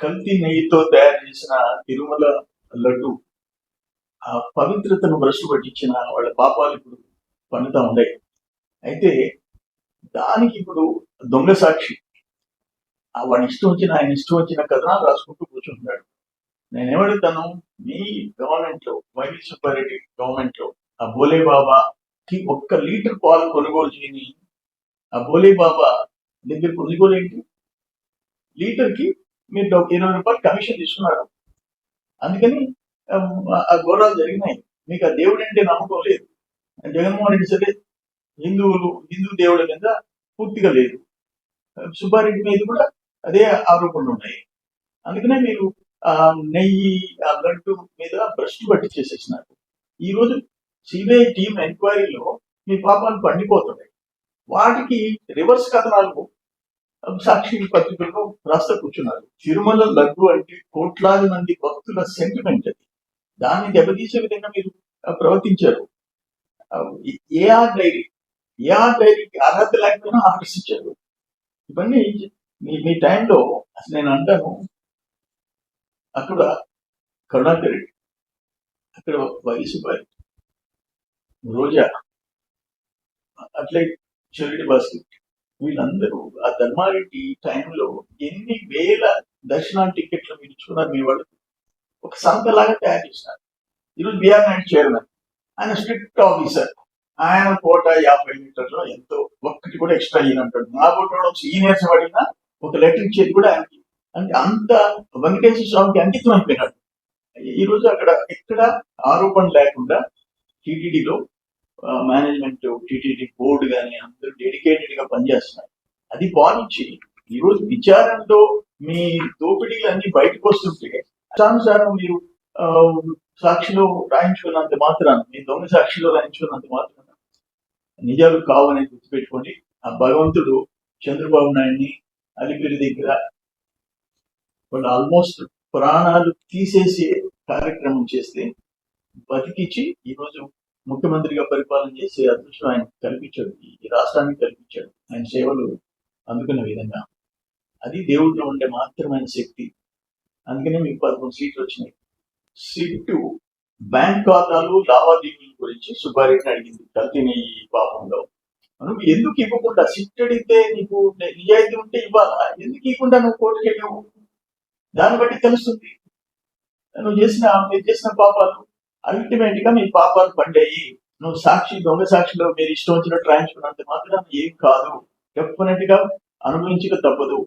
కల్తీ నెయ్యితో తయారు చేసిన తిరుమల లడ్డు ఆ పవిత్రతను భ్రష్టు పట్టించిన వాళ్ళ పాపాలు ఇప్పుడు పండుతా ఉన్నాయి. అయితే దానికి ఇప్పుడు దొంగ సాక్షి. ఆ వాడి ఇష్టం వచ్చిన ఆయన ఇష్టం వచ్చిన కథనాలు రాసుకుంటూ కూర్చుంటున్నాడు. నేనేమడుగుతాను? మీ గవర్నమెంట్లో వైవి సుబ్బారెడ్డి గవర్నమెంట్లో ఆ బోలే బాబాకి ఒక్క లీటర్ పాలు కొనుగోలు చేయని ఆ బోలే బాబా దగ్గర కొనుగోలు ఏంటి లీటర్కి మీరు డబ్బు- ఇరవై రూపాయలు కమిషన్ తీసుకున్నారు. అందుకని ఆ ఘోరాలు జరిగినాయి. మీకు ఆ దేవుడు అంటే నమ్మకం లేదు. జగన్మోహన్ రెడ్డి సరే హిందువులు హిందూ దేవుడి మీద పూర్తిగా లేదు. సుబ్బారెడ్డి మీద కూడా అదే ఆరోపణలు ఉన్నాయి. అందుకనే మీరు ఆ నెయ్యి ఆ లడ్డు మీద బ్రష్ పట్టి చేసేసినారు. ఈ రోజు సిబిఐ టీం ఎంక్వైరీలో మీ పాపాలు పండిపోతున్నాయి. వాటికి రివర్స్ కథనాలు సాక్షి పత్రికలో రాస్తా కూర్చున్నారు. తిరుమల లడ్డు అంటే కోట్లాది మంది భక్తుల సెంటిమెంట్ అది. దాన్ని దెబ్బతీసే విధంగా మీరు ప్రవర్తించారు. ఏఆర్ డైరీ ఏఆర్ డైరీకి అర్హత లేకపోయినా ఆర్డర్స్ ఇచ్చారు ఇవన్నీ మీ మీ టైంలో అసలు నేను అంటాను అక్కడ కరుణాకర్ రెడ్డి అక్కడ వయసు బాయ్ రోజా అట్లే చెవిటి బాస్కెట్ వీళ్ళందరూ ఆ ధర్మారెడ్డి టైంలో ఎన్ని వేల దర్శనాల టికెట్లు మీరు ఇచ్చుకున్నారు మీ వాళ్ళు? ఒక సంతలాగా తయారు చేసినారు ఈరోజు బిఆర్ నాయుడు చైర్మన్. ఆయన స్ట్రిక్ట్ ఆఫీసర్. ఆయన కోట యాభై లీటర్లో ఎంతో ఒక్కటి కూడా ఎక్స్ట్రా ఇయ్యనంటాడు నా కోట సీనియర్స్ పడినా ఒక లెటర్ ఇచ్చేది కూడా ఆయనకి. అంటే అంత వెంకటేశ్వర స్వామికి అంకితం అయిపోయినాడు. ఈ రోజు అక్కడ ఎక్కడ ఆరోపణ లేకుండా టీటీడీలో మేనేజ్మెంట్ టీటీడీ బోర్డు కానీ అందరూ డెడికేటెడ్గా పనిచేస్తున్నారు. అది పాలించి ఈ రోజు మీ దోపిడీలు అన్ని బయటకు వస్తుంటే ఇష్టానుసారం మీరు సాక్షిలో రాయించుకున్నంత మాత్రాన మీ దొంగ సాక్షిలో రాయించుకున్నంత మాత్రాన నిజాలు కావని గుర్తుపెట్టుకోండి. ఆ భగవంతుడు చంద్రబాబు నాయుడిని అలిపిరి దగ్గర వాళ్ళు ఆల్మోస్ట్ ప్రాణాలు తీసేసే కార్యక్రమం చేస్తే బతికించి ఈరోజు ముఖ్యమంత్రిగా పరిపాలన చేసే అదృష్టం ఆయన కల్పించాడు. ఈ రాష్ట్రానికి కల్పించాడు. ఆయన సేవలు అందుకున్న విధంగా. అది దేవుడిలో ఉండే మాత్రమైన శక్తి. అందుకనే మీకు పదకొండు సీట్లు వచ్చినాయి. సిట్టు బ్యాంక్ ఖాతాలు లావాదేవీల గురించి సుబ్బారెడ్డిని అడిగింది. కల్తీని ఈ పాపంలో. నువ్వు ఎందుకు ఇవ్వకుండా సిట్ అడిగితే నీకు నిజాయితీ ఉంటే ఇవ్వాలా? ఎందుకు ఇవ్వకుండా నువ్వు కోర్టుకి వెళ్ళావు దాన్ని బట్టి తెలుస్తుంది. నువ్వు చేసిన మీరు చేసిన పాపాలు అల్టిమేట్గా మీ పాపాలు పండాయి నువ్వు సాక్షి దొంగ సాక్షిలో మీరు ఇష్టం వచ్చినట్టు రాయించుకున్నంత మాత్రం ఏం కాదు. డెఫినెట్గా అనుభవించక తప్పదు.